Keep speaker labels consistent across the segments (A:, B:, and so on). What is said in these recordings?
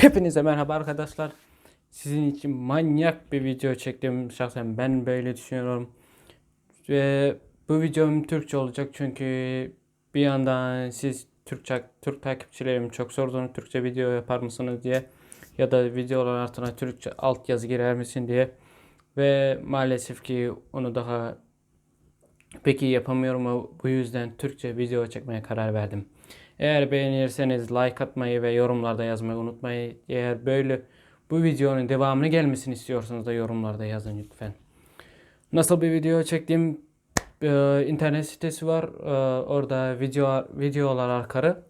A: Hepinize merhaba arkadaşlar. Sizin için manyak bir video çektim. Şahsen ben böyle düşünüyorum. Ve bu videom Türkçe olacak çünkü bir yandan siz Türkçe Türk takipçilerim çok sorduğunu Türkçe video yapar mısınız diye ya da videolar altına Türkçe altyazı girer misin diye ve maalesef ki onu daha peki yapamıyorum bu yüzden Türkçe video çekmeye karar verdim. Eğer beğenirseniz like atmayı ve yorumlarda yazmayı unutmayın. Eğer böyle bu videonun devamını gelmesini istiyorsanız da yorumlarda yazın lütfen. Nasıl bir video çektiğim e, internet sitesi var. E, orada video videolar arkarı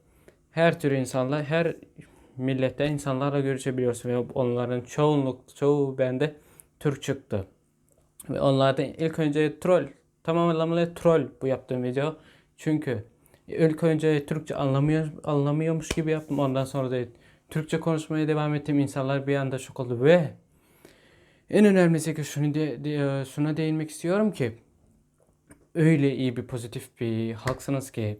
A: her tür insanla, her millette insanlarla görüşebiliyorsun ve onların çoğunluk çoğu bende Türk çıktı. Ve onlardan ilk önce troll, tamamen troll bu yaptığım video. Çünkü ilk önce Türkçe anlamıyor, anlamıyormuş gibi yaptım. Ondan sonra da Türkçe konuşmaya devam ettim. İnsanlar bir anda şok oldu ve en önemlisi ki şunu de, de- şuna değinmek istiyorum ki öyle iyi bir pozitif bir halksınız ki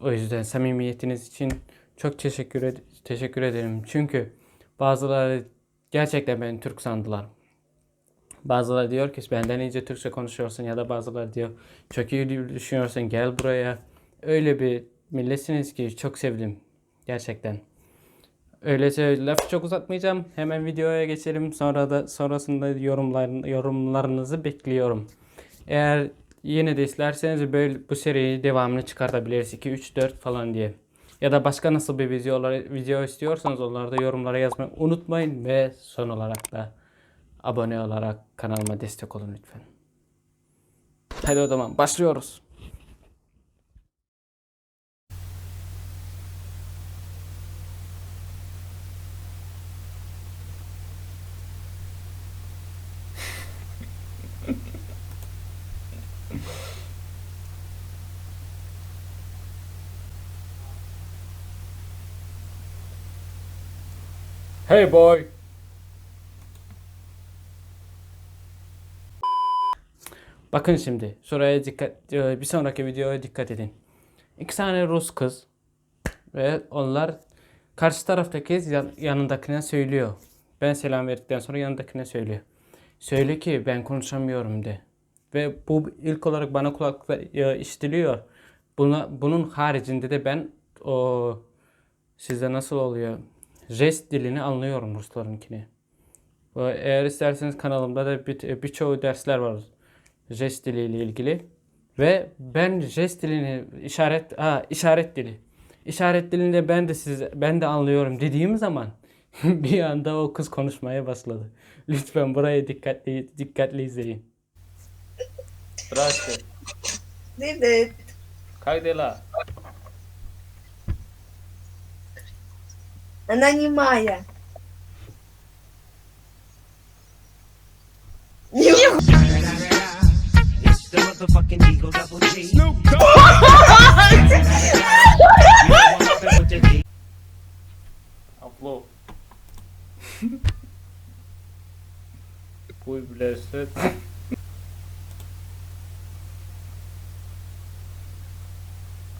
A: o yüzden samimiyetiniz için çok teşekkür ed- teşekkür ederim. Çünkü bazıları gerçekten beni Türk sandılar. Bazıları diyor ki benden iyice Türkçe konuşuyorsun ya da bazıları diyor çok iyi düşünüyorsun gel buraya. Öyle bir milletsiniz ki çok sevdim gerçekten. Öyleyse lafı çok uzatmayacağım. Hemen videoya geçelim. Sonra da sonrasında yorumlar, yorumlarınızı bekliyorum. Eğer yine de isterseniz böyle bu seriyi devamını çıkartabiliriz. 2 3 4 falan diye. Ya da başka nasıl bir videolar video istiyorsanız onları da yorumlara yazmayı unutmayın ve son olarak da abone olarak kanalıma destek olun lütfen. Hadi o zaman başlıyoruz. Hey boy. Bakın şimdi şuraya dikkat e, bir sonraki videoya dikkat edin. İki tane Rus kız ve onlar karşı taraftaki yan- yanındakine söylüyor. Ben selam verdikten sonra yanındakine söylüyor. Söyle ki ben konuşamıyorum de. Ve bu ilk olarak bana kulaklıkla e, işitiliyor. Buna, bunun haricinde de ben o sizde nasıl oluyor? Jest dilini anlıyorum Ruslarınkini. Ve Eğer isterseniz kanalımda da bir- birçoğu dersler var jest diliyle ilgili. Ve ben jest dilini işaret ha işaret dili. İşaret dilinde ben de siz ben de anlıyorum dediğim zaman bir anda o kız konuşmaya başladı. Lütfen buraya dikkatli dikkatli izleyin. Здравствуй.
B: Привет.
A: Как дела?
B: Она
C: немая. Не... Аплоу. Ой,
A: бля, что это?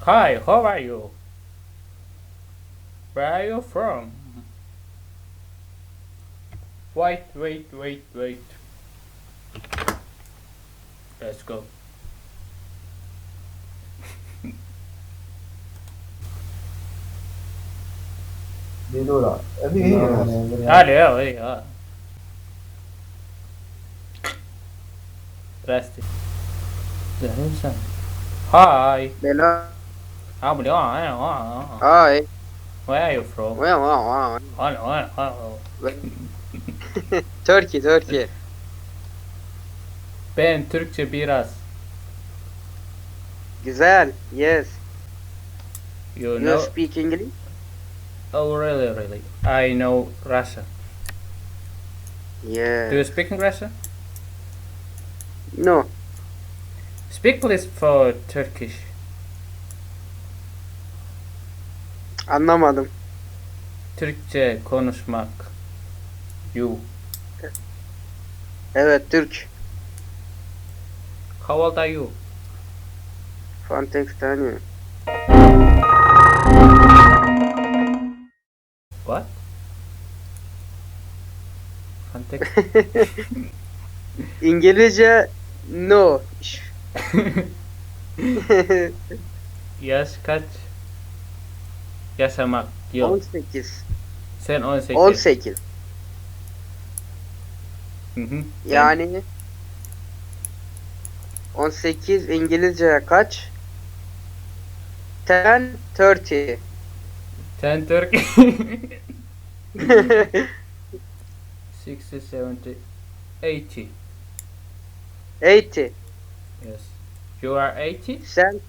A: Hi, how are you? Where are you from? Wait, wait, wait, wait. Let's go.
D: Di là è vero,
A: Ah, Leo, vedi, ah. Resti. Hi.
E: Hello.
A: I'm Leo. Where
E: Hi.
A: Are you from?
E: Well, well, well.
A: Oh, no, no.
E: Turkey, Turkey.
A: Ben Türkçe biraz.
E: Güzel. Yes.
A: You
E: You
A: know?
E: speak English?
A: Oh, really, really. I know Russian. Yeah. Do you speak Russian?
E: No.
A: Speak please for Turkish.
E: Anlamadım.
A: Türkçe konuşmak. You.
E: Evet, Türk.
A: How old are you?
E: Fantex tanıyor.
A: What? Kontekst.
E: İngilizce no.
A: Yaş kaç? Yaşamak. Yok.
E: 18.
A: Sen 18.
E: 18.
A: Hı hı.
E: Yani 18 İngilizce kaç? 10 30.
A: Sen Türk. 60, 70, 80.
E: 80.
A: Yes. You are 80?
E: Sen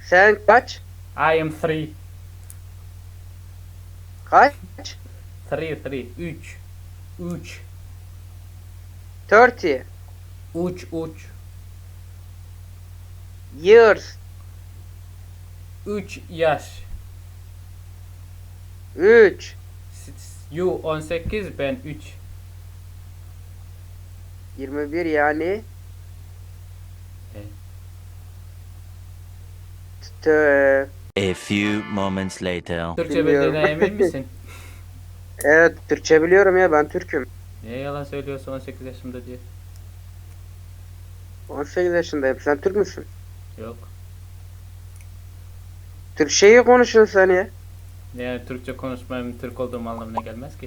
E: sen kaç?
A: I am 3.
E: Kaç?
A: 3, 3. 3. 3.
E: 30
A: Uç, uç.
E: years.
A: 3 yaş.
E: 3
A: You 18, ben 3.
E: 21 yani. T-
F: A few moments later.
A: Türkçe
E: Bilmiyorum.
A: bildiğine emin misin?
E: Evet Türkçe biliyorum ya ben Türk'üm.
A: Niye yalan söylüyorsun 18 yaşımda diye?
E: 18 yaşındayım. Sen Türk müsün?
A: Yok.
E: Türkçeyi konuşun sen ya.
A: Yani Türkçe konuşmam Türk olduğum anlamına gelmez ki.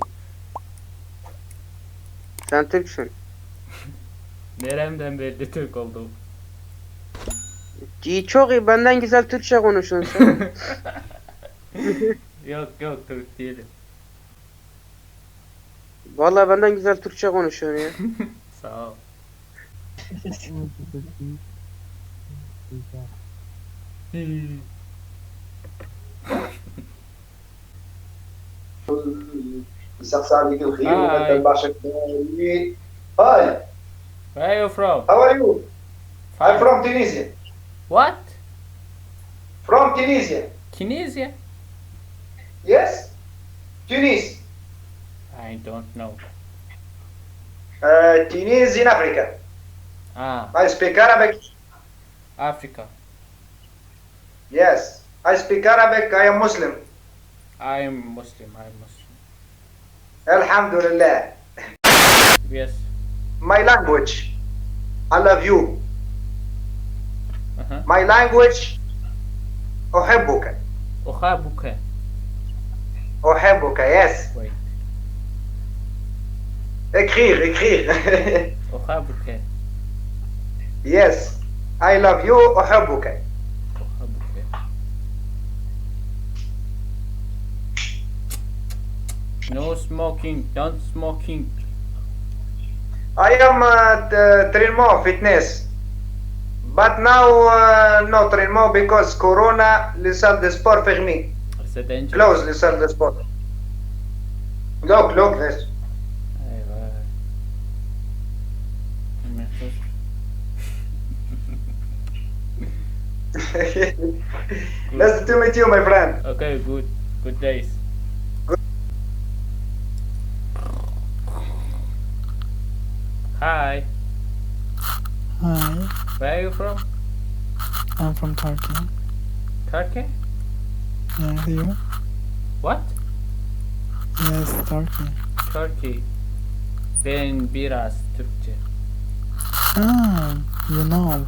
E: Sen Türksün.
A: Neremden belli Türk olduğum?
E: İyi çok iyi. Benden güzel Türkçe konuşun
A: yok yok Türk değilim.
E: Valla benden güzel Türkçe konuşuyorsun ya.
A: Sağ ol.
D: Saksar Bigil Hi. Hi.
A: Where are you from?
D: How are you? Fine. I'm from Tunisia.
A: What?
D: from Tunisia
A: Tunisia?
D: yes Tunis
A: I don't know.
D: uh, Tunis in Africa
A: Ah,
D: I speak Arabic
A: Africa.
D: yes I speak Arabic I am Muslim
A: I am Muslim. I am Muslim.
D: Alhamdulillah
A: Yes.
D: my language I love you
A: Uh-huh.
D: my language أحبك
A: أخابك.
D: أحبك yes
A: Wait.
D: écrire écrire
A: أخابك.
D: yes I love you أحبك
A: أخابك. No smoking. Don't smoking.
D: I am at uh, Trinmo Fitness. But now uh, not anymore because Corona لسال دي sport
A: فيرمي.
D: Close لسال دي sport. Look, look this.
A: ايوه.
D: nice to meet you, my friend.
A: Okay, good. Good days. Where are you from?
G: I'm from Turkey.
A: Turkey?
G: Yeah, you?
A: What?
G: Yes, Turkey.
A: Turkey. Ben biraz Türkçe.
G: Ah, you know.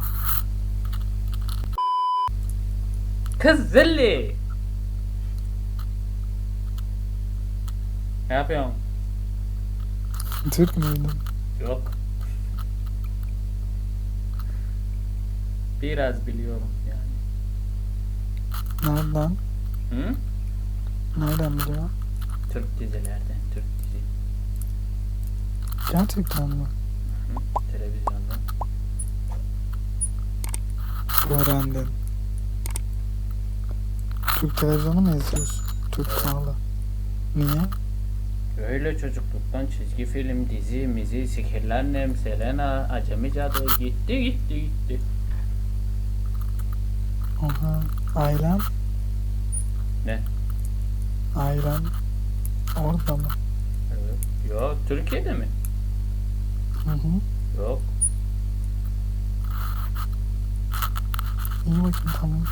A: Kız zilli. Ne yapıyorsun?
G: Türk müydün?
A: Yok. Biraz biliyorum yani.
G: Nereden?
A: Hı?
G: Nereden biliyor?
A: Türk dizilerden, Türk dizi.
G: Gerçekten mi?
A: Hı? Televizyondan.
G: Öğrendin. Türk televizyonu mu izliyorsun? Türk kanalı. Niye?
A: Öyle çocukluktan çizgi film, dizi, mizi, Sihirli Annem, Selena, Acemi Cadı gitti gitti gitti.
G: Oha. Ailen?
A: Ne?
G: Ailen orada mı?
A: Evet. Yok, Türkiye'de mi?
G: Hı hı.
A: Yok.
G: İyi bakayım tamam.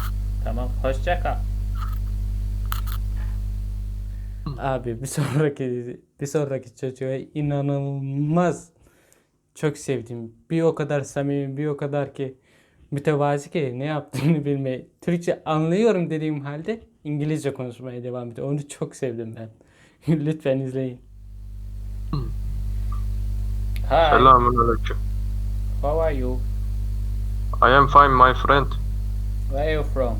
A: Tamam, hoşça kal. Abi bir sonraki bir sonraki çocuğa inanılmaz çok sevdim. Bir o kadar samimi, bir o kadar ki mütevazi ki ne yaptığını bilmeyi. Türkçe anlıyorum dediğim halde İngilizce konuşmaya devam ediyor. Onu çok sevdim ben. Lütfen izleyin. Hi,
H: Selamünaleyküm.
A: how are you?
H: I am fine my friend.
A: Where are you from?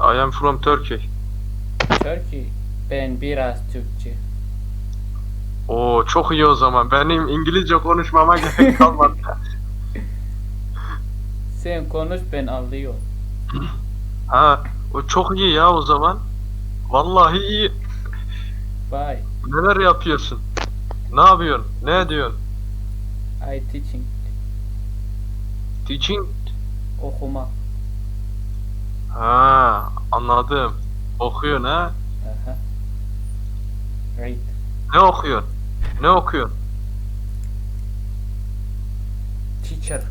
H: I am from Turkey.
A: Turkey. Ben biraz Türkçe.
H: Oo çok iyi o zaman. Benim İngilizce konuşmama gerek kalmadı.
A: Sen konuş ben anlıyorum.
H: ha, o çok iyi ya o zaman. Vallahi iyi.
A: Bye.
H: Neler yapıyorsun? Ne yapıyorsun? Ne ediyorsun?
A: I teaching.
H: Teaching?
A: Okuma.
H: Ha, anladım. Okuyorsun ha?
A: Aha. Read.
H: Ne okuyorsun? Ne okuyorsun?
A: Teacher.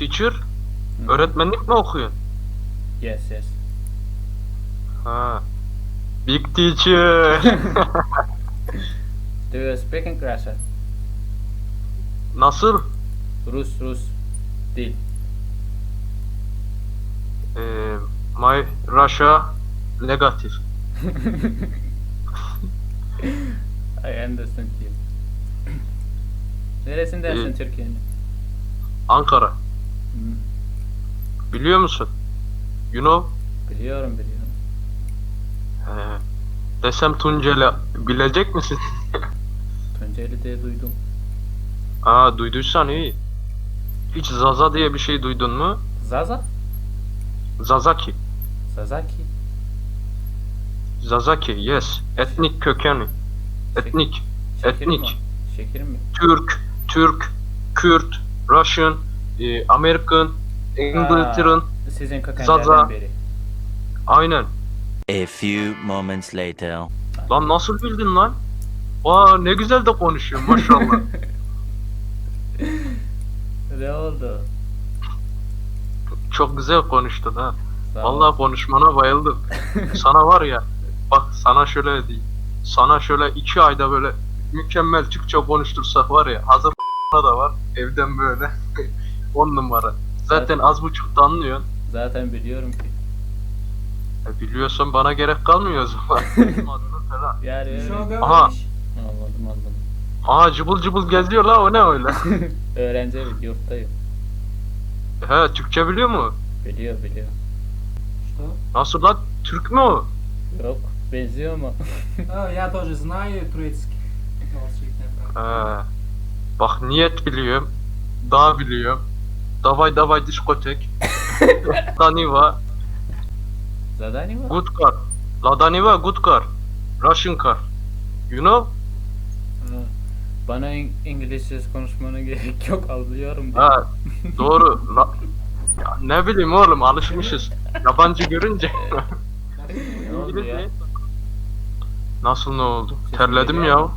H: Teacher? Öğretmenlik mi okuyorsun?
A: Yes, yes.
H: Ha. Big teacher.
A: Do you speak English?
H: Nasıl?
A: Rus, Rus. Dil.
H: Ee, my Russia negatif.
A: I understand you. Neresindensin
H: Ee,
A: Türkiye'nin?
H: Ankara. Biliyor musun? You know?
A: biliyorum biliyorum.
H: Ee, desem Tunceli bilecek misin?
A: Tunceli de duydum.
H: Aa duyduysan iyi. Hiç Zaza diye bir şey duydun mu?
A: Zaza?
H: Zazaki.
A: Sazaki.
H: Zazaki yes. Etnik kökeni. Etnik.
A: Şekir mi?
H: Etnik.
A: Şekir mi?
H: Türk, Türk, Kürt, Russian, e.
A: Sizin kökenlerden
H: Zaza.
A: biri.
H: Aynen.
F: A few moments later.
H: Lan nasıl bildin lan? Aa ne güzel de konuşuyorsun maşallah.
A: Ne oldu?
H: Çok güzel konuştun ha.
A: Sağ ol.
H: Vallahi konuşmana bayıldım. sana var ya, bak sana şöyle diyeyim. Sana şöyle iki ayda böyle mükemmel Türkçe konuştursak var ya, hazır da var evden böyle. On numara. Zaten az buçuk da anlıyorsun.
A: Zaten biliyorum ki.
H: E, biliyorsan bana gerek kalmıyor o zaman. Adını falan.
A: Yani öyle.
H: Aha,
A: Anladım anladım.
H: aha cıbıl cıbıl geziyor la o ne öyle?
A: Öğrenci evi, yurttayım.
H: He Türkçe biliyor mu?
A: Biliyor biliyor.
H: Nasıl lan? Türk mü o?
A: Yok. Benziyor mu?
I: А, я тоже знаю турецкий. Молчит,
H: He. Bak niyet biliyorum. Dağ biliyorum. Davay diskotek. Daniva.
A: Zadani mi?
H: Good car. Ladaniva good car. Russian car. You know?
A: Bana İng- İngilizce konuşmana gerek yok anlıyorum.
H: Ha, doğru. La- ya ne bileyim oğlum alışmışız. Yabancı görünce.
A: Ne oldu ya?
H: Nasıl ne oldu?
A: Sesim
H: Terledim
A: geliyor
H: ya.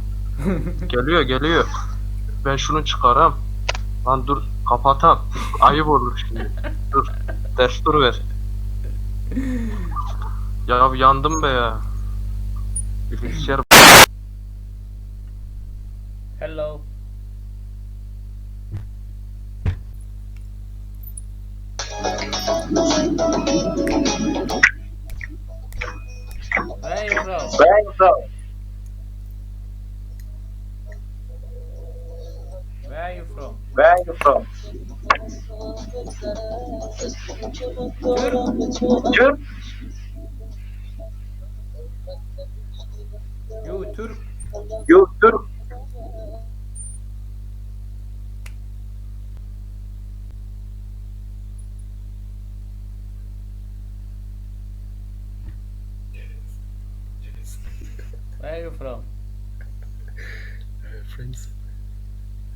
H: Geliyor geliyor. Ben şunu çıkaram. Lan dur kapatam. Ayıp olur şimdi. Dur. Destur ver. Ya yandım be ya. Bilgisayar
A: Hello. Where are you from? Where are you from?
D: Where are you from? Türk.
A: You Türk.
D: You Türk.
A: Where are you from?
J: Uh, friends.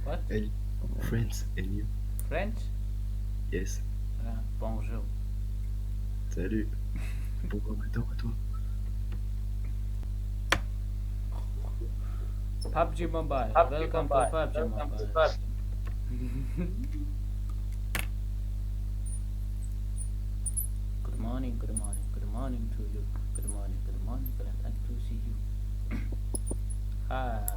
A: What?
J: And friends and you.
A: French?
J: Yes.
A: Ah, bonjour.
J: Salut. Bonjour à toi, à toi.
A: PUBG Mobile. Welcome to PUBG Mobile. good morning, good morning, good morning. morning to you. Good morning, good morning, glad to see you. Ah.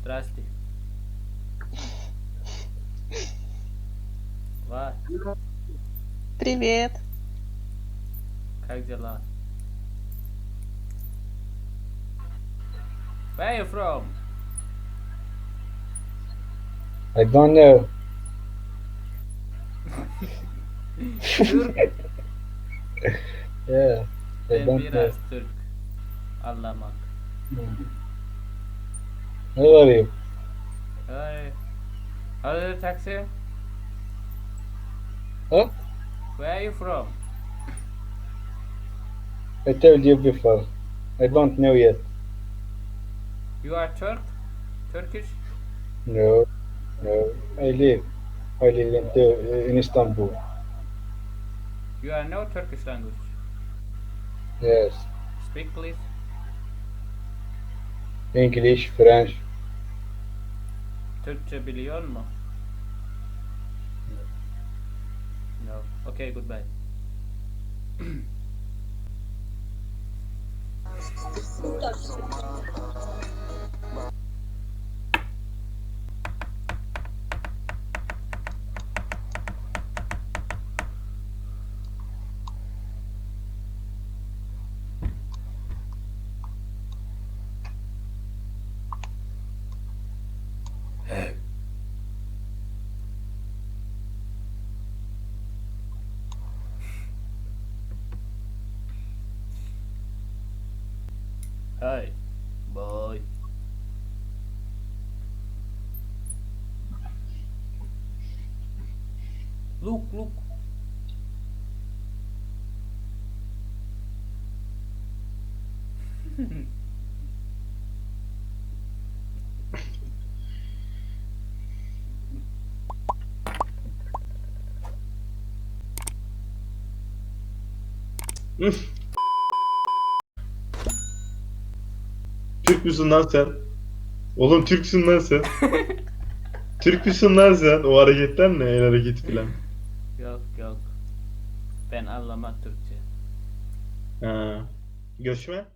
A: Здрасте. Ва,
E: Привет.
A: как дела? Where are you from?
K: I don't know.
A: Türk.
K: Yeah.
A: Ben biraz Türk. Anlamak.
K: How are you?
A: Hey. Hello, taxi.
K: Huh?
A: Where are you from?
K: I told you before. I don't know yet.
A: You are Turk? Turkish?
K: No. No. I live. I live in, in Istanbul.
A: You are no Turkish language.
K: Yes.
A: Speak please.
K: English, French.
A: Türkçe biliyor mu? No. Okay, goodbye. Look.
J: Türk müsün lan sen? Oğlum Türksün lan sen. Türk müsün lan sen? O hareketler ne? El hareketi falan.
A: Yok yok. Ben anlamam Türkçe.
J: Ha. Göçmen?